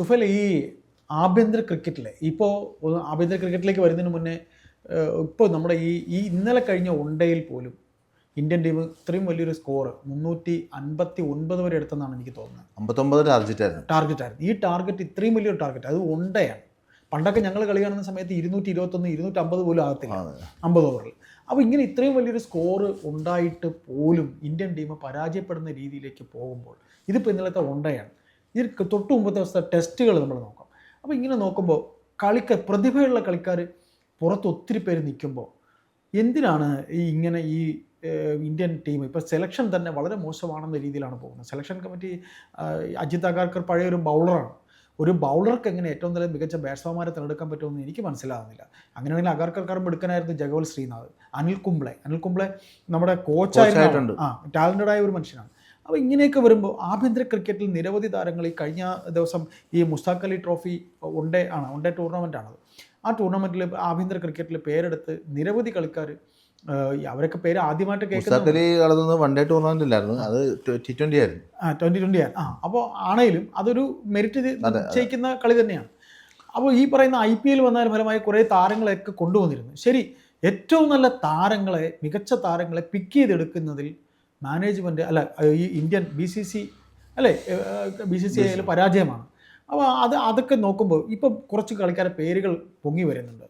തുഫൽ ഈ ആഭ്യന്തര ക്രിക്കറ്റിലെ ഇപ്പോൾ ആഭ്യന്തര ക്രിക്കറ്റിലേക്ക് വരുന്നതിന് മുന്നേ ഇപ്പോൾ നമ്മുടെ ഈ ഈ ഇന്നലെ കഴിഞ്ഞ ഉണ്ടയിൽ പോലും ഇന്ത്യൻ ടീം ഇത്രയും വലിയൊരു സ്കോർ മുന്നൂറ്റി അൻപത്തി ഒൻപത് വരെ എടുത്തെന്നാണ് എനിക്ക് തോന്നുന്നത്. അമ്പത്തൊമ്പത് ടാർഗറ്റ് ആയിരുന്നു ടാർഗറ്റ് ആയിരുന്നു ഈ ടാർഗറ്റ് ഇത്രയും വലിയൊരു ടാർഗറ്റ് അത് ഉണ്ടയാണ്. പണ്ടൊക്കെ ഞങ്ങൾ കളി കാണുന്ന സമയത്ത് ഇരുന്നൂറ്റി ഇരുപത്തൊന്ന് ഇരുന്നൂറ്റി അമ്പത് പോലും ആകത്തില്ല അമ്പത് ഓവറിൽ അപ്പോൾ ഇങ്ങനെ ഇത്രയും വലിയൊരു സ്കോർ ഉണ്ടായിട്ട് പോലും ഇന്ത്യൻ ടീം പരാജയപ്പെടുന്ന രീതിയിലേക്ക് പോകുമ്പോൾ ഇതിപ്പോൾ ഇന്നലത്തെ ഒണ്ടയാണ് ഇതിൽ തൊട്ട് മുമ്പത്തെ അവസ്ഥ ടെസ്റ്റുകൾ നമ്മൾ നോക്കാം. അപ്പോൾ ഇങ്ങനെ നോക്കുമ്പോൾ കളിക്ക പ്രതിഭയുള്ള കളിക്കാർ പുറത്ത് ഒത്തിരി പേര് നിൽക്കുമ്പോൾ എന്തിനാണ് ഈ ഇങ്ങനെ ഈ ഇന്ത്യൻ ടീം ഇപ്പോൾ സെലക്ഷൻ തന്നെ വളരെ മോശമാണെന്ന രീതിയിലാണ് പോകുന്നത്. സെലക്ഷൻ കമ്മിറ്റി അജിത് അഗാർക്കർ പഴയ ഒരു ബൗളറാണ് ഒരു ബൗളർക്ക് എങ്ങനെ ഏറ്റവും നല്ല മികച്ച ബാറ്റ്സ്മാൻമാരെ തിരഞ്ഞെടുക്കാൻ പറ്റുമെന്ന് എനിക്ക് മനസ്സിലാകുന്നില്ല അങ്ങനെയാണെങ്കിൽ അഗാർക്കർക്കാരും എടുക്കാനായിരുന്നു ജഗവൽ ശ്രീനാഥ് അനിൽ കുംബ്ലെ അനിൽ കുംബ്ലെ നമ്മുടെ കോച്ചായിട്ടുണ്ട്. ആ ടാലന്റഡ് ആയ ഒരു മനുഷ്യനാണ്. അപ്പോൾ ഇങ്ങനെയൊക്കെ വരുമ്പോൾ ആഭ്യന്തര ക്രിക്കറ്റിൽ നിരവധി താരങ്ങൾ ഈ കഴിഞ്ഞ ദിവസം ഈ മുസ്താഖ് അലി ട്രോഫി ഒണ്ടേ ആണ് ഒണ്ടേ ടൂർണമെന്റ് ആണത്. ആ ടൂർണമെന്റിൽ ആഭ്യന്തര ക്രിക്കറ്റിൽ പേരെടുത്ത് നിരവധി കളിക്കാർ അവരൊക്കെ പേര് ആദ്യമായിട്ട് കേൾക്കുന്നത് വൺ ഡേ ടൂർണമെന്റ് ഇല്ലായിരുന്നു. അത് ടി ട്വന്റി ആയിരുന്നു. ആ ട്വന്റി ട്വന്റി ആയിരുന്നു ആ അപ്പോൾ ആണെങ്കിലും അതൊരു മെറിറ്റ് ചെയ്യിക്കുന്ന കളി തന്നെയാണ്. അപ്പോൾ ഈ പറയുന്ന ഐ പി എൽ വന്നതിന് ഫലമായി കുറേ താരങ്ങളെയൊക്കെ കൊണ്ടുവന്നിരുന്നു. ശരി ഏറ്റവും നല്ല താരങ്ങളെ മികച്ച താരങ്ങളെ പിക്ക് ചെയ്തെടുക്കുന്നതിൽ മാനേജ്മെന്റ് അല്ല ഈ ഇന്ത്യൻ ബി സി സി അല്ലേ ബി സി സി ഐയിൽ പരാജയമാണ്. അപ്പോൾ അത് അതൊക്കെ നോക്കുമ്പോൾ ഇപ്പം കുറച്ച് കളിക്കാരുടെ പേരുകൾ പൊങ്ങി വരുന്നുണ്ട്.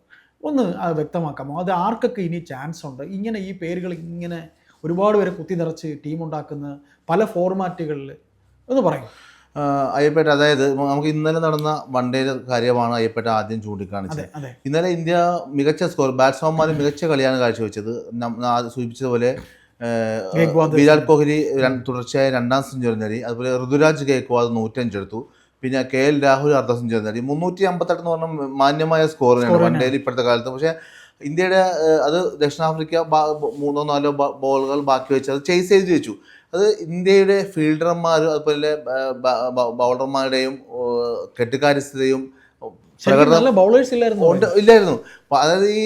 ഒന്ന് അത് വ്യക്തമാക്കാമോ? അത് ആർക്കൊക്കെ ഇനി ചാൻസ് ഉണ്ട്? ഇങ്ങനെ ഈ പേരുകൾ ഇങ്ങനെ ഒരുപാട് പേരെ കുത്തി നിറച്ച് ടീമുണ്ടാക്കുന്ന പല ഫോർമാറ്റുകളിൽ ഒന്ന് പറയും. അയ്യപ്പേട്ട അതായത് നമുക്ക് ഇന്നലെ നടന്ന വൺ ഡേ കാര്യമാണ് അയ്യപ്പേട്ട ആദ്യം ചൂണ്ടിക്കാണിച്ചത്. ഇന്നലെ ഇന്ത്യ മികച്ച സ്കോർ ബാറ്റ്സ്മാൻമാർ മികച്ച കളിയാണ് കാഴ്ചവെച്ചത്. സൂചിപ്പിച്ചതുപോലെ വിരാട് കോഹ്ലി തുടർച്ചയായ രണ്ടാം സെഞ്ചുറി നേടി. അതുപോലെ ഋതുരാജ് ഗേക്വാദ് നൂറ്റഞ്ചെടുത്തു. പിന്നെ കെ എൽ രാഹുൽ അർദ്ധ സെഞ്ചുറി നേടി. മുന്നൂറ്റി അമ്പത്തെട്ട് എന്ന് പറഞ്ഞാൽ മാന്യമായ സ്കോർ തന്നെയാണ് വണ്ടേലി ഡേയിൽ ഇപ്പോഴത്തെ കാലത്ത്. പക്ഷേ ഇന്ത്യയുടെ അത് ദക്ഷിണാഫ്രിക്ക മൂന്നോ നാലോ ബോളുകൾ ബാക്കി വെച്ച് അത് ചേസ് ചെയ്ത് വെച്ചു അത് ഇന്ത്യയുടെ ഫീൽഡർമാരും അതുപോലെ ബൗളർമാരുടെയും കെട്ടുകാര്യസ്ഥതയും നല്ല ബൗളേഴ്സ് ഇല്ലായിരുന്നു ഇല്ലായിരുന്നു. അതായത് ഈ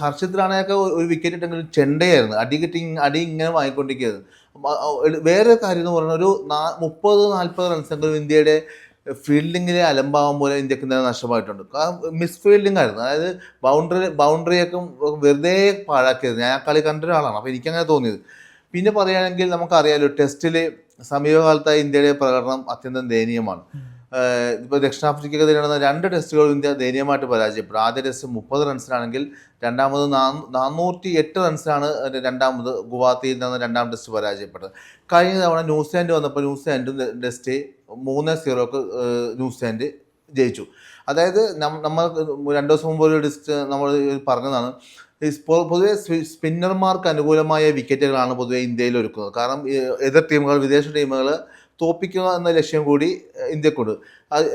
ഹർഷിത് റാണയൊക്കെ ഒരു വിക്കറ്റ് ഇട്ടെങ്കിലും ചെണ്ടയായിരുന്നു. അടി കിട്ടി അടി ഇങ്ങനെ വാങ്ങിക്കൊണ്ടിരിക്കുകയായിരുന്നു. അപ്പൊ വേറെ കാര്യം എന്ന് പറഞ്ഞാൽ ഒരു മുപ്പത് നാൽപ്പത് റൺസെങ്കിലും ഇന്ത്യയുടെ ഫീൽഡിങ്ങിലെ അലമ്പാവം പോലെ ഇന്ത്യയ്ക്ക് ഇന്നലെ നഷ്ടമായിട്ടുണ്ട്. മിസ് ഫീൽഡിംഗ് ആയിരുന്നു. അതായത് ബൗണ്ടറി ബൗണ്ടറിയൊക്കെ വെറുതെ പാഴാക്കിയത്. ഞാൻ ആ കളി കണ്ട ഒരാളാണ്. അപ്പോൾ എനിക്കങ്ങനെ തോന്നിയത്. പിന്നെ പറയുകയാണെങ്കിൽ നമുക്കറിയാമല്ലോ ടെസ്റ്റിൽ സമീപകാലത്തായി ഇന്ത്യയുടെ പ്രകടനം അത്യന്തം ദയനീയമാണ്. ഇപ്പോൾ ദക്ഷിണാഫ്രിക്കയ്ക്ക് നടന്ന രണ്ട് ടെസ്റ്റുകളും ഇന്ത്യ ദയനീയമായിട്ട് പരാജയപ്പെട്ടു. ആദ്യ ടെസ്റ്റ് മുപ്പത് റൺസിനാണെങ്കിൽ രണ്ടാമത് നാനൂറ്റി എട്ട് റൺസിനാണ് രണ്ടാമത് ഗുവാഹത്തിയിൽ നിന്ന് രണ്ടാം ടെസ്റ്റ് പരാജയപ്പെട്ടത്. കഴിഞ്ഞ തവണ ന്യൂസിലാൻഡ് വന്നപ്പോൾ ന്യൂസിലാൻഡും ടെസ്റ്റ് മൂന്ന് സീറോക്ക് ന്യൂസിലാൻഡ് ജയിച്ചു. അതായത് നമ്മൾ രണ്ട് ദിവസം മുമ്പ് ഒരു ഡിസ്റ്റ് നമ്മൾ പറഞ്ഞതാണ് പൊതുവെ സ്പിന്നർമാർക്ക് അനുകൂലമായ വിക്കറ്റുകളാണ് പൊതുവെ ഇന്ത്യയിൽ ഒരുക്കുന്നത്. കാരണം എതിർ ടീമുകൾ വിദേശ ടീമുകൾ തോപ്പിക്കുക എന്ന ലക്ഷ്യം കൂടി ഇന്ത്യക്കുണ്ട്.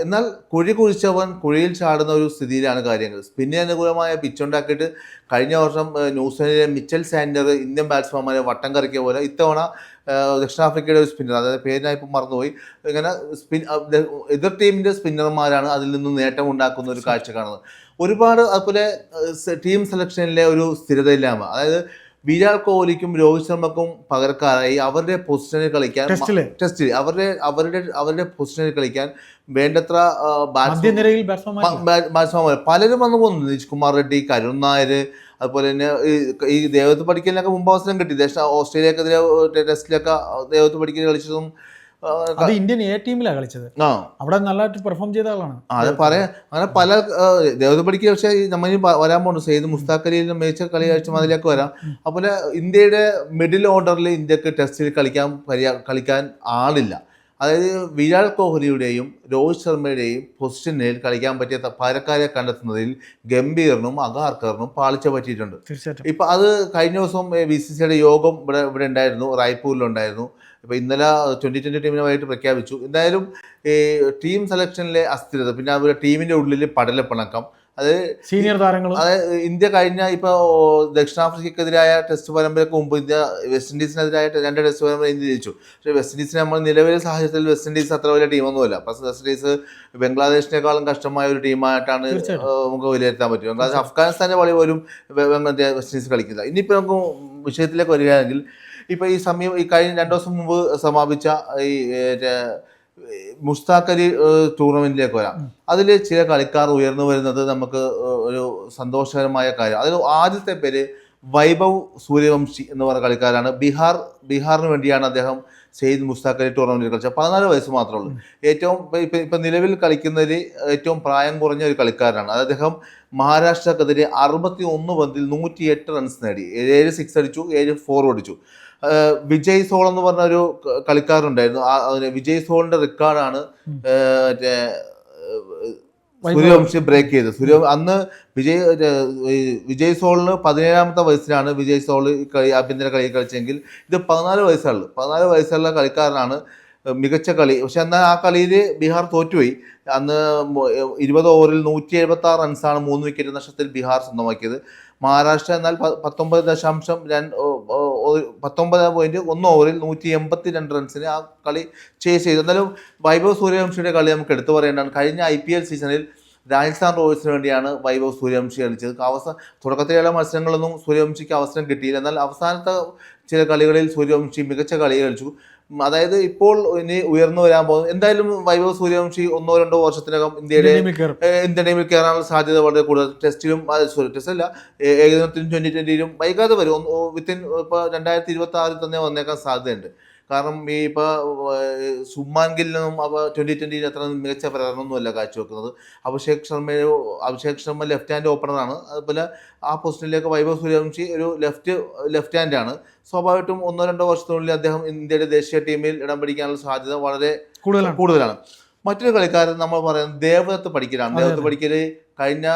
എന്നാൽ കുഴി കുഴിച്ചവൻ കുഴിയിൽ ചാടുന്ന ഒരു സ്ഥിതിയിലാണ് കാര്യങ്ങൾ. സ്പിന്നിന് അനുകൂലമായ പിച്ചുണ്ടാക്കിയിട്ട് കഴിഞ്ഞ വർഷം ന്യൂസിലൻഡിലെ മിച്ചൽ സാൻഡർ ഇന്ത്യൻ ബാറ്റ്സ്മാൻമാരെ വട്ടം കറക്കിയ പോലെ ഇത്തവണ ദക്ഷിണാഫ്രിക്കയുടെ ഒരു സ്പിന്നർ അതായത് പേര് ഞാൻ ഇപ്പം മറന്നുപോയി. ഇങ്ങനെ സ്പിൻ എതിർ ടീമിന്റെ സ്പിന്നർമാരാണ് അതിൽ നിന്ന് നേട്ടം ഉണ്ടാക്കുന്ന ഒരു കാഴ്ച കാണുന്നത്. ഒരുപാട് അതുപോലെ ടീം സെലക്ഷനിലെ ഒരു സ്ഥിരതയില്ലായ്മ. അതായത് വിരാട് കോഹ്ലിക്കും രോഹിത് ശർമ്മക്കും പകരക്കാരായി അവരുടെ പൊസിഷനിൽ കളിക്കാൻ ടെസ്റ്റിൽ അവരുടെ അവരുടെ അവരുടെ പൊസിഷനിൽ കളിക്കാൻ വേണ്ടത്ര ബാറ്റ്സ്മാൻ ബാറ്റ്സ്മാൻമാർ പലരും വന്നു പോകുന്നു നിതീഷ് കുമാർ റെഡ്ഡി കരുൺ നായർ അതുപോലെ തന്നെ ഈ- ദേവത്ത് പഠിക്കലിനൊക്കെ മുമ്പ് അവസരം കിട്ടി. ദേശ ഓസ്ട്രേലിയക്കെതിരെ ടെസ്റ്റിലൊക്കെ ദേവത്ത് പഠിക്കൽ കളിച്ചതും അത് ഇന്ത്യൻ എ ടീമിലാണ് കളിച്ചത്. അവിടെ നല്ലതായിട്ട് പെർഫോം ചെയ്ത ആളാണ്. അത് പറയാം അങ്ങനെ പല ദേവതപടിക്ക് പക്ഷേ നമ്മൾ വരാൻ പോകുന്നു സെയ്ദ് മുസ്താഖ് അലിയിൽ മികച്ച കളി കഴിച്ച അതിലേക്ക് വരാം. അതുപോലെ ഇന്ത്യയുടെ മിഡിൽ ഓർഡറിൽ ഇന്ത്യയ്ക്ക് ടെസ്റ്റിൽ കളിക്കാൻ കളിക്കാൻ ആളില്ല. അതായത് വിരാട് കോഹ്ലിയുടെയും രോഹിത് ശർമ്മയുടെയും പൊസിഷനിൽ കളിക്കാൻ പറ്റിയ പകരക്കാരെ കണ്ടെത്തുന്നതിൽ ഗംഭീറിനും അഗാർക്കറിനും പാളിച്ച പറ്റിയിട്ടുണ്ട്. ഇപ്പൊ അത് കഴിഞ്ഞ ദിവസം ബി സി സിയുടെ യോഗം ഇവിടെ ഇവിടെ ഉണ്ടായിരുന്നു. റായ്പൂരിലുണ്ടായിരുന്നു. ഇപ്പൊ ഇന്നലെ ട്വന്റി ട്വന്റി ടീമിനുമായിട്ട് പ്രഖ്യാപിച്ചു. എന്തായാലും ഈ ടീം സെലക്ഷനിലെ അസ്ഥിരത പിന്നെ അവരുടെ ടീമിന്റെ ഉള്ളിൽ പടലപ്പിണക്കം അത് സീനിയർ താരങ്ങൾ അതായത് ഇന്ത്യ കഴിഞ്ഞ ഇപ്പോൾ ദക്ഷിണാഫ്രിക്കക്കെതിരായ ടെസ്റ്റ് പരമ്പരയ്ക്ക് മുമ്പ് ഇന്ത്യ വെസ്റ്റ് ഇൻഡീസിനെതിരായ രണ്ട് ടെസ്റ്റ് പരമ്പര ഇന്ത്യ ജയിച്ചു. പക്ഷേ വെസ്റ്റ് ഇൻഡീസിനെ നമ്മൾ നിലവിലെ സാഹചര്യത്തിൽ വെസ്റ്റ് ഇൻഡീസ് അത്ര വലിയ ടീമൊന്നുമില്ല പക്ഷേ വെസ്റ്റ് ഇൻഡീസ് ബംഗ്ലാദേശിനേക്കാളും കഷ്ടമായ ഒരു ടീമായിട്ടാണ് നമുക്ക് വിലയിരുത്താൻ പറ്റും. ബംഗ്ലാദേശ് അഫ്ഗാനിസ്ഥാന്റെ വളി പോലും വെസ്റ്റ് ഇൻഡീസ് കളിക്കില്ല. ഇനിയിപ്പോൾ നമുക്ക് വിഷയത്തിലേക്ക് വരികയാണെങ്കിൽ ഇപ്പോൾ ഈ സമയം ഈ കഴിഞ്ഞ രണ്ടു ദിവസം മുമ്പ് സമാപിച്ച ഈ മുസ്താഖ് അലി ടൂർണമെന്റിലേക്ക് വരാം. അതിൽ ചില കളിക്കാർ ഉയർന്നു വരുന്നത് നമുക്ക് ഒരു സന്തോഷകരമായ കാര്യം അതിൽ ആദ്യത്തെ പേര് വൈഭവ് സൂര്യവംശി എന്ന് പറയുന്ന കളിക്കാരാണ്. ബീഹാർ ബീഹാറിന് വേണ്ടിയാണ് അദ്ദേഹം സെയ്ദ് മുസ്താഖ് അലി ടൂർണമെന്റിൽ കളിച്ച പതിനാല് വയസ്സ് മാത്രമേ ഉള്ളൂ. ഏറ്റവും ഇപ്പം ഇപ്പൊ നിലവിൽ കളിക്കുന്നതിൽ ഏറ്റവും പ്രായം കുറഞ്ഞ ഒരു കളിക്കാരനാണ്. അത് അദ്ദേഹം മഹാരാഷ്ട്രക്കെതിരെ അറുപത്തി ഒന്ന് പന്തിൽ നൂറ്റി എട്ട് റൺസ് നേടി. ഏഴ് സിക്സ് അടിച്ചു ഏഴ് ഫോർ അടിച്ചു. വിജയ് സോൾ എന്ന് പറഞ്ഞ ഒരു കളിക്കാരുണ്ടായിരുന്നു വിജയ് സോളിന്റെ റെക്കോർഡാണ് മറ്റേ സൂര്യവംശി ബ്രേക്ക് ചെയ്ത്. സൂര്യ അന്ന് വിജയ് വിജയ് സോളിന് പതിനേഴാമത്തെ വയസ്സിലാണ് വിജയ് സോൾ കളി ആഭ്യന്തര കളി കളിച്ചെങ്കിൽ. ഇത് പതിനാല് വയസ്സുള്ളു. പതിനാല് വയസ്സുള്ള കളിക്കാരനാണ് മികച്ച കളി. പക്ഷെ എന്നാൽ ആ കളിയിൽ ബീഹാർ തോറ്റുപോയി. അന്ന് ഇരുപത് ഓവറിൽ നൂറ്റി എഴുപത്തി റൺസാണ് മൂന്ന് വിക്കറ്റ് നഷ്ടത്തിൽ ബീഹാർ സ്വന്തമാക്കിയത്. മഹാരാഷ്ട്ര എന്നാൽ പത്തൊമ്പത് ദശാംശം രണ്ട് പത്തൊമ്പത് പോയിന്റ് ഒന്ന് ഓവറിൽ നൂറ്റി എൺപത്തി രണ്ട് റൺസിന് ആ കളി ചേസ് ചെയ്തു. എന്നാലും വൈഭവ് സൂര്യവംശിയുടെ കളി നമുക്ക് എടുത്തു പറയേണ്ടതാണ്. കഴിഞ്ഞ ഐ പി എൽ സീസണിൽ രാജസ്ഥാൻ റോയൽസിന് വേണ്ടിയാണ് വൈഭവ് സൂര്യവംശി കളിച്ചത്. അവസാന തുടക്കത്തിലുള്ള മത്സരങ്ങളൊന്നും സൂര്യവംശിക്ക് അവസരം കിട്ടിയില്ല. എന്നാൽ അവസാനത്തെ ചില കളികളിൽ സൂര്യവംശി മികച്ച കളി കളിച്ചു. അതായത് ഇപ്പോൾ ഇനി ഉയർന്നു വരാൻ പോകുന്നു എന്തായാലും വൈഭവ് സൂര്യവംശി ഒന്നോ രണ്ടോ വർഷത്തിനകം ഇന്ത്യയുടെ ഇന്ത്യൻ ടീമിൽ കയറാനുള്ള സാധ്യത വളരെ കൂടുതൽ. ടെസ്റ്റിലും സോറി ടെസ്റ്റ് അല്ല ഏകദിനത്തിലും ട്വന്റി ട്വന്റിയിലും വൈകാതെ വരും. വിത്തിൻ ഇപ്പോൾ രണ്ടായിരത്തി ഇരുപത്തി ആറിൽ തന്നെ വന്നേക്കാൻ സാധ്യതയുണ്ട്. കാരണം ഈ ഇപ്പോൾ സുമാൻ ഗില്ലിനും അപ്പോൾ ട്വന്റി ട്വന്റിയിൽ അത്ര മികച്ച പ്രകടനമൊന്നുമല്ല കാഴ്ചവെക്കുന്നത്. അഭിഷേക് ശർമ്മ അഭിഷേക് ശർമ്മ ലെഫ്റ്റ് ഹാൻഡ് ഓപ്പണറാണ് അതുപോലെ ആ പൊസിഷനിലേക്ക് വൈഭവ് സൂര്യവംശി ഒരു ലെഫ്റ്റ് ലെഫ്റ്റ് ഹാൻഡാണ് സ്വാഭാവികമായിട്ടും ഒന്നോ രണ്ടോ വർഷത്തിനുള്ളിൽ അദ്ദേഹം ഇന്ത്യയുടെ ദേശീയ ടീമിൽ ഇടം പിടിക്കാനുള്ള സാധ്യത വളരെ കൂടുതലാണ്. കൂടുതലാണ്. മറ്റൊരു കളിക്കാരൻ നമ്മൾ പറയുന്നത് ദേവദത്ത് പഠിക്കലാണ്. ദേവദത്ത് പഠിക്കൽ കഴിഞ്ഞ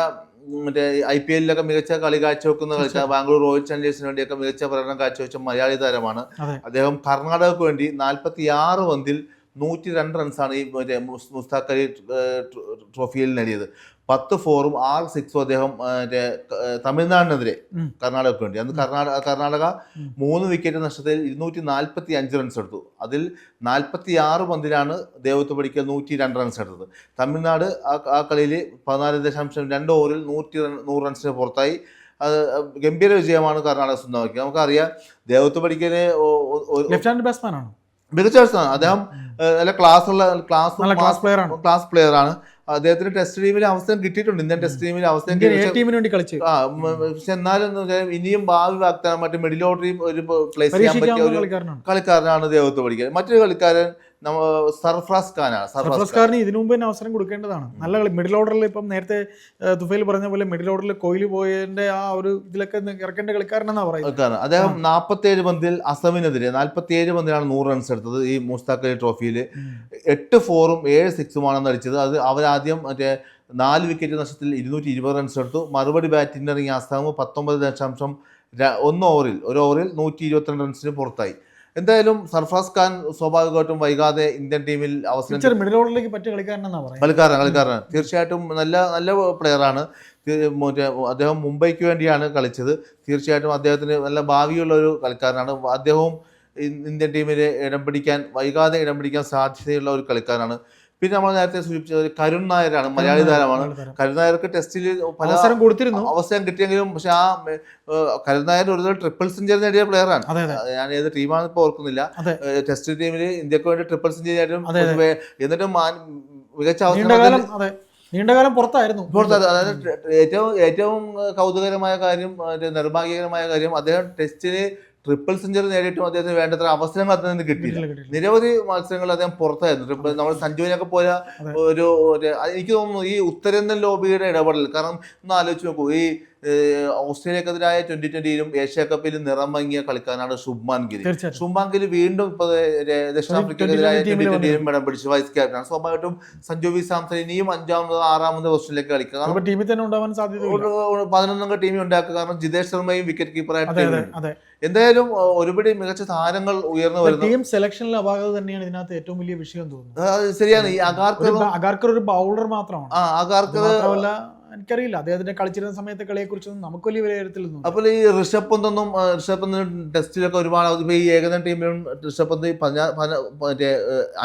മറ്റേ ഐ പി എല്ലിലൊക്കെ മികച്ച കളി കാഴ്ചവെക്കുന്ന കളിച്ച ബാംഗ്ലൂർ റോയൽ ചാലഞ്ചേഴ്സിന് വേണ്ടിയൊക്കെ മികച്ച പ്രകടനം കാഴ്ചവെച്ച മലയാളി താരമാണ്. അദ്ദേഹം കർണാടകക്ക് വേണ്ടി നാൽപ്പത്തി ആറ് പന്തിൽ നൂറ്റി രണ്ട് റൺസാണ് ഈ മറ്റേ മുസ്- മുസ്താഖ് അലി ട്രോഫിയിൽ നേടിയത്. പത്ത് ഫോറും ആറ് സിക്സും അദ്ദേഹം മറ്റേ തമിഴ്നാടിനെതിരെ കർണാടകയ്ക്ക് കർണാടകക്ക് വേണ്ടി. അന്ന് കർണാടക കർണാടക മൂന്ന് വിക്കറ്റ് നഷ്ടത്തിൽ ഇരുന്നൂറ്റി നാൽപ്പത്തി അഞ്ച് റൺസ് എടുത്തു. അതിൽ നാൽപ്പത്തി ആറ് പന്തിലാണ് ദേവത്ത് പടിക്കൽ നൂറ്റി രണ്ട് റൺസ് എടുത്തത്. തമിഴ്നാട് ആ ആ കളിയിൽ പതിനാല് ദശാംശം രണ്ട് ഓവറിൽ നൂറ്റി റൺ നൂറ് റൺസിന് പുറത്തായി. അത് ഗംഭീര വിജയമാണ് കർണാടക സ്വന്തമാക്കിയത്. നമുക്കറിയാം ലെഫ്റ്റ് ഹാൻഡ് ബാറ്റ്സ്മാൻ ആണ്? മികച്ച അദ്ദേഹം നല്ല ക്ലാസ് ഉള്ള ക്ലാസ് ക്ലാസ് പ്ലെയർ ആണ് ക്ലാസ് പ്ലെയർ ആണ് അദ്ദേഹത്തിന് ടെസ്റ്റ് ടീമിൽ അവസരം കിട്ടിയിട്ടുണ്ട്. ഇന്ത്യൻ ടെസ്റ്റ് ടീമിൽ അവസരം ടീമിന് വേണ്ടി കളിച്ചു. പക്ഷെ എന്നാലും ഇനിയും ഭാവി വാഗ്ദാനം മറ്റേ മിഡിൽ ഓർഡറിൽ ഒരു പ്ലേസ് ചെയ്യാൻ പറ്റിയ ഒരു കളിക്കാരനാണ്. ദേവത്ത് പഠിക്കുന്നത് മറ്റൊരു കളിക്കാരൻ സർഫ്രാസ് ഖാനാണ് സർഫ്രാസ് ഖാൻ. ഇതിനു മുമ്പ് തന്നെ അവസരം കൊടുക്കേണ്ടതാണ്. നല്ല കളി. മിഡിൽ ഓർഡറിൽ ഇപ്പം നേരത്തെ തുഫയിൽ പറഞ്ഞ പോലെ മിഡിൽ ഓർഡറിൽ കോഹ്ലി പോയതിന്റെ ആ ഒരു ഇതിലൊക്കെ ഇറക്കേണ്ട കളിക്കാരനെന്നാ പറയുന്നത്. അദ്ദേഹം അദ്ദേഹം നാൽപ്പത്തേഴ് പന്തിൽ അസമിനെതിരെ നാൽപ്പത്തിയേഴ് പന്തിലാണ് നൂറ് റൺസ് എടുത്തത് ഈ മുസ്താഖ് അലി ട്രോഫിയിൽ എട്ട് ഫോറും ഏഴ് സിക്സുമാണ് അടിച്ചത്. അത് അവരാദ്യം മറ്റേ നാല് വിക്കറ്റ് നഷ്ടത്തിൽ ഇരുന്നൂറ്റി ഇരുപത് റൺസ് എടുത്തു. മറുപടി ബാറ്റിംഗ് ഇറങ്ങിയ അസാം പത്തൊമ്പത് ദശാംശം ഒന്ന് ഓവറിൽ ഒരു ഓവറിൽ നൂറ്റി ഇരുപത്തിരണ്ട് റൺസിന് പുറത്തായി. എന്തായാലും സർഫാസ് ഖാൻ സ്വാഭാവികമായിട്ടും വൈകാതെ ഇന്ത്യൻ ടീമിൽ അവസരം കളിക്കാരാണ് മിഡിൽ ഓർഡറിലേക്ക് പറ്റിയ കളിക്കാരനെന്നാ പറയുന്നത്? കളിക്കാരൻ കളിക്കാരനാണ് തീർച്ചയായിട്ടും നല്ല നല്ല പ്ലെയറാണ് മറ്റേ അദ്ദേഹം മുംബൈക്ക് വേണ്ടിയാണ് കളിച്ചത്. തീർച്ചയായിട്ടും അദ്ദേഹത്തിന് നല്ല ഭാവിയുള്ള ഒരു കളിക്കാരനാണ്. അദ്ദേഹവും ഇന്ത്യൻ ടീമിൽ ഇടം പിടിക്കാൻ വൈകാതെ ഇടം പിടിക്കാൻ സാധ്യതയുള്ള ഒരു കളിക്കാരനാണ്. പിന്നെ നമ്മൾ നേരത്തെ സൂചിപ്പിച്ച ഒരു കരുൺ നായരാണ് മലയാളി താരമാണ്. കരുൺ നായർക്ക് ടെസ്റ്റിൽ പല അവസരം കൊടുത്തിരുന്നു. അവസരം കിട്ടിയെങ്കിലും പക്ഷെ ആ കരുൺ നായർ ഒരു ട്രിപ്പിൾ സെഞ്ചുറി നേടിയ പ്ലെയറാണ് ഞാൻ ഏത് ടീമാണ് ഇപ്പോൾ ഓർക്കുന്നില്ല. ടെസ്റ്റ് ടീമിൽ ഇന്ത്യയ്ക്ക് വേണ്ടി ട്രിപ്പിൾ സെഞ്ചുറി അതെ. എന്നിട്ടും മികച്ച അവസരം നീണ്ടകാലം പുറത്തായിരുന്നു. പുറത്തായിരുന്നു. പുറത്ത് അതായത് ഏറ്റവും ഏറ്റവും കൗതുകരമായ കാര്യം നിർഭാഗ്യകരമായ കാര്യം അദ്ദേഹം ടെസ്റ്റിന് ട്രിപ്പിൾ സെഞ്ചുറി നേടിയിട്ടും അദ്ദേഹത്തിന് വേണ്ടത്ര അവസരങ്ങൾ അദ്ദേഹത്തിന് കിട്ടിയില്ല. നിരവധി മത്സരങ്ങൾ അദ്ദേഹം പുറത്തായിരുന്നു. ട്രിപ്പിൾ നമ്മൾ സഞ്ജുവിനൊക്കെ പോയ ഒരു എനിക്ക് തോന്നുന്നു ഈ ഉത്തരേന്ത്യൻ ലോബിയുടെ ഇടപെടൽ കാരണം ഒന്ന് ആലോചിച്ച് നോക്കൂ ഈ ഓസ്ട്രേലിയക്കെതിരായ ട്വന്റി ട്വന്റിയിലും ഏഷ്യ കപ്പിലും നിറം മങ്ങിയ കളിക്കാരനാണ് ശുഭ്മാൻ ഗിരി തീർച്ചയായിട്ടും. ഗിരി വീണ്ടും ഇപ്പൊ ദക്ഷിണാഫ്രിക്കക്കെതിരായ ട്വന്റി ട്വന്റി ട്വന്റിയിലും ഇടം പിടിച്ച് വൈസ് ക്യാപ്റ്റനാണ് സ്വാഭാവികമായിട്ടും സഞ്ജു വി സാംസൺ ഇനിയും അഞ്ചാമത് ആറാമത് ഓസ്ട്രേലിയക്ക് കളിക്കുക. കാരണം ചിലപ്പോൾ ടീമിൽ തന്നെ ഉണ്ടാവാൻ സാധ്യത പതിനൊന്നംഗ ടീമിൽ ഉണ്ടാക്കുക. കാരണം ജിതേഷ് ശർമ്മയും വിക്കറ്റ് കീപ്പറായിട്ട് എന്തായാലും ഒരുപടി മികച്ച താരങ്ങൾ ഉയർന്നു വരുന്നു. ടീം സെലക്ഷനിലെ അപാകത തന്നെയാണ് ഇതിനകത്ത് ഏറ്റവും വലിയ വിഷയം തോന്നുന്നത്. ശരിയാണ്. ഈ അഗാർക്കർ അഗാർക്കർ ഒരു ബൗളർ മാത്രമാണ്. ആ അഗാർക്കർ എനിക്കറിയില്ല. അദ്ദേഹത്തിന്റെ കളിച്ചിരുന്ന സമയത്തെ കളിയെക്കുറിച്ചൊന്നും നമുക്ക് വലിയ വിലയിരുത്തലൊന്നും അപ്പോൾ ഈ ഋഷഭ് പന്തൊന്നും ഋഷഭ് പന്ത് ടെസ്റ്റിലൊക്കെ ഒരുപാട് ഇപ്പോൾ ഈ ഏകദിന ടീമിലും ഋഷഭ് പന്ത് മറ്റേ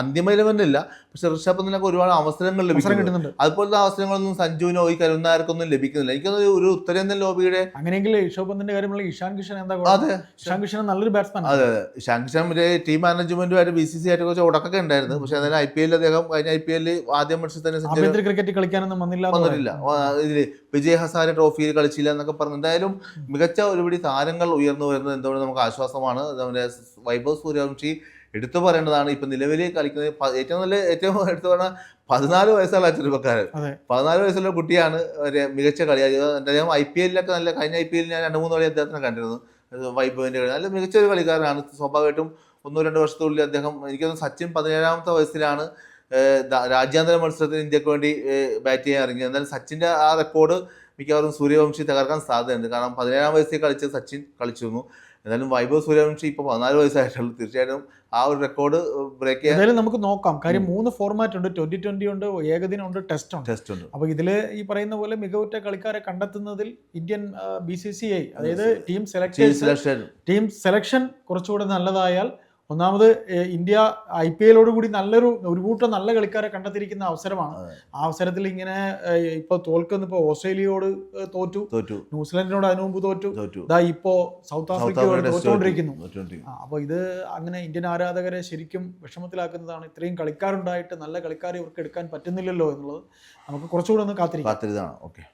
അന്തിമ ഇലവനില്ല പക്ഷെ ഋഷഭ് പന്തിനൊക്കെ ഒരുപാട് അവസരങ്ങൾ ലഭിക്കുന്നുണ്ട്. കിട്ടുന്നുണ്ട്. അതുപോലത്തെ അവസരങ്ങളൊന്നും സഞ്ജുവിനോ ഈ കരുന്നാർക്കൊന്നും ലഭിക്കുന്നില്ല. എനിക്കത് ഒരു ഉത്തരേന്ത്യൻ ലോബിയുടെ അങ്ങനെയെങ്കിൽ ഋഷഭ് പന്തിന്റെ കാര്യമുള്ള ഇഷാൻ കിഷൻ എന്താ? അതെ. ഇഷാൻ കിഷൻ നല്ലൊരു ബാറ്റ്സ്മാൻ അതെ അതെ. ഇഷാൻ കിഷൻ മറ്റേ ടീം മാനേജ്മെന്റുമായിട്ട് ബി സി സി ആയിട്ട് കുറച്ച് ഉടക്കൊക്കെ ഉണ്ടായിരുന്നു. പക്ഷെ അതായത് ഐ പി എല്ലിൽ അദ്ദേഹം കഴിഞ്ഞ ഐ പി എല്ലിൽ ആദ്യം മത്സരത്തിൽ തന്നെ സെഞ്ചുറി ആഭ്യന്തര ക്രിക്കറ്റ് കളിക്കാനൊന്നും വന്നില്ല വന്നിട്ടില്ല. ആ, ഇതിൽ വിജയ് ഹസാരെ ട്രോഫിയിൽ കളിച്ചില്ല എന്നൊക്കെ പറഞ്ഞു. എന്തായാലും മികച്ച ഒരുപിടി താരങ്ങൾ ഉയർന്നു വരുന്നത് എന്തുകൊണ്ട് നമുക്ക് ആശ്വാസമാണ്. നമ്മുടെ വൈഭവ് സൂര്യവംശി എടുത്തു പറയേണ്ടതാണ്. ഇപ്പൊ നിലവിൽ കളിക്കുന്നത് ഏറ്റവും നല്ല ഏറ്റവും എടുത്തു പറഞ്ഞാൽ പതിനാല് വയസ്സുള്ള ചെറുപ്പക്കാരൻ. പതിനാല് വയസ്സുള്ള കുട്ടിയാണ് ഒരു മികച്ച കളി. അദ്ദേഹം ഐ പി എല്ലിലൊക്കെ നല്ല കഴിഞ്ഞ ഐ പി എല്ലിൽ ഞാൻ രണ്ട് മൂന്ന് കളി അദ്ദേഹത്തിനെ കണ്ടിരുന്നു. വൈഭവിന്റെ കളി. നല്ല മികച്ച ഒരു കളിക്കാരനാണ്. സ്വാഭാവികമായിട്ടും ഒന്നോ രണ്ടോ വർഷത്തുള്ളിൽ അദ്ദേഹം എനിക്കൊന്ന് സച്ചിൻ പതിനേഴാമത്തെ വയസ്സിലാണ് രാജ്യാന്തര മത്സരത്തിൽ ഇന്ത്യയ്ക്ക് വേണ്ടി ബാറ്റ് ചെയ്യാൻ ഇറങ്ങിയത് എന്നാൽ സച്ചിന്റെ ആ റെക്കോർഡ് മിക്കവാറും സൂര്യവംശി തകർക്കാൻ സാധ്യതയുണ്ട്. കാരണം പതിനേഴാം വയസ്സിൽ കളിച്ച് സച്ചിൻ കളിച്ചിരുന്നു. എന്നാലും വൈഭവ് സൂര്യവംശി ഇപ്പോൾ പതിനാല് വയസ്സായിട്ടുള്ളൂ. തീർച്ചയായിട്ടും ആ ഒരു റെക്കോർഡ് ബ്രേക്ക് ചെയ്യാൻ എന്തായാലും നമുക്ക് നോക്കാം. കാര്യം മൂന്ന് ഫോർമാറ്റ് ഉണ്ട്. ട്വന്റി ട്വന്റി ഉണ്ട് ഏകദിനം ഉണ്ട് ടെസ്റ്റ് ഉണ്ട്. ടെസ്റ്റ് ഉണ്ട്. അപ്പൊ ഇതിൽ ഈ പറയുന്ന പോലെ മികവുറ്റ കളിക്കാരെ കണ്ടെത്തുന്നതിൽ Indian B C C I അതായത് ടീം സെലക്ഷൻ ടീം സെലക്ഷൻ കുറച്ചുകൂടെ നല്ലതായാൽ ഒന്നാമത് ഇന്ത്യ ഐ പി എല്ലോട് കൂടി നല്ലൊരു ഒരു കൂട്ടം നല്ല കളിക്കാരെ കണ്ടെത്തിയിരിക്കുന്ന അവസരമാണ്. ആ അവസരത്തിൽ ഇങ്ങനെ ഇപ്പൊ തോൽക്കുന്ന ഇപ്പൊ ഓസ്ട്രേലിയയോട് തോറ്റു. തോറ്റു. ന്യൂസിലൻഡിനോട് അതിനു മുമ്പ് തോറ്റു. തോറ്റു. ഇതാ ഇപ്പോ സൗത്ത് ആഫ്രിക്കയോട് ആഫ്രിക്ക തോറ്റുകൊണ്ടിരിക്കുന്നു അപ്പൊ ഇത് അങ്ങനെ ഇന്ത്യൻ ആരാധകരെ ശരിക്കും വിഷമത്തിലാക്കുന്നതാണ്. ഇത്രയും കളിക്കാരുണ്ടായിട്ട് നല്ല കളിക്കാരെ ഇവർക്ക് എടുക്കാൻ പറ്റുന്നില്ലല്ലോ എന്നുള്ളത് നമുക്ക് കുറച്ചുകൂടെ ഒന്ന് കാത്തിരിക്കാം. കാത്തിരുതാണ് ഓക്കെ.